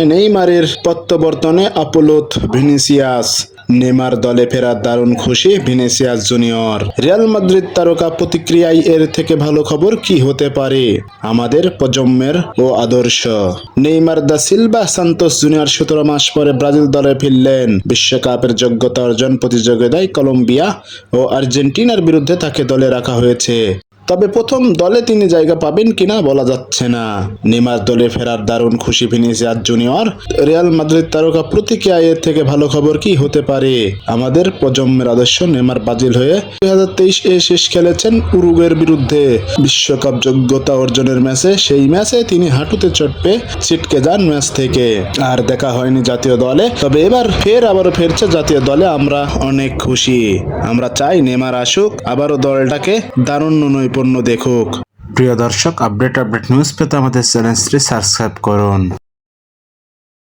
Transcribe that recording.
নেইমারের প্রত্যাবর্তনে আপলোত Vinicius. Neymar দলে ফেরার দারুণ খুশি ভিনিসিয়াস জুনিয়র। রিয়াল মাদ্রিদ তারকা প্রতিক্রিয়ায় এর থেকে ভালো খবর কি হতে পারে? আমাদের প্রজন্মের ও আদর্শ। Neymar da Silva Santos Junior সতেরো মাস পরে ব্রাজিল দলে ফিরলেন। বিশ্বকাপের যোগ্যতা অর্জন প্রতিযোগিতায় কলম্বিয়া ও আর্জেন্টিনার বিরুদ্ধে তাকে দলে রাখা হয়েছে। তবে প্রথম দলে তিনি জায়গা পাবেন কিনা বলা যাচ্ছে না। নেমার দলে ফেরার দারুণ খুশি ভিনিসিয়াস জুনিয়র। রিয়াল মাদ্রিদ তারকা প্রতিক্রিয়া এর থেকে ভালো খবর কি হতে পারে? আমাদের প্রজন্মের আদর্শ নেমার বাজিল হয়ে দুই হাজার তেইশ শেষ খেলেছেন উরুগের বিরুদ্ধে। বিশ্বকাপ যোগ্যতা অর্জনের ম্যাচে সেই ম্যাচে তিনি হাঁটুতে চোট পেয়ে ছিটকে যান ম্যাচ থেকে। আর দেখা হয়নি জাতীয় দলে, তবে এবার ফের আবারও ফেরছে জাতীয় দলে। আমরা অনেক খুশি। আমরা চাই নেমার আসুক, আবারও দলটাকে দারুণ নৈপুণ্য দেখুক। প্রিয় দর্শক আপডেট আপডেট নিউজ পেতে আমাদের চ্যানেলটি সাবস্ক্রাইব করুন।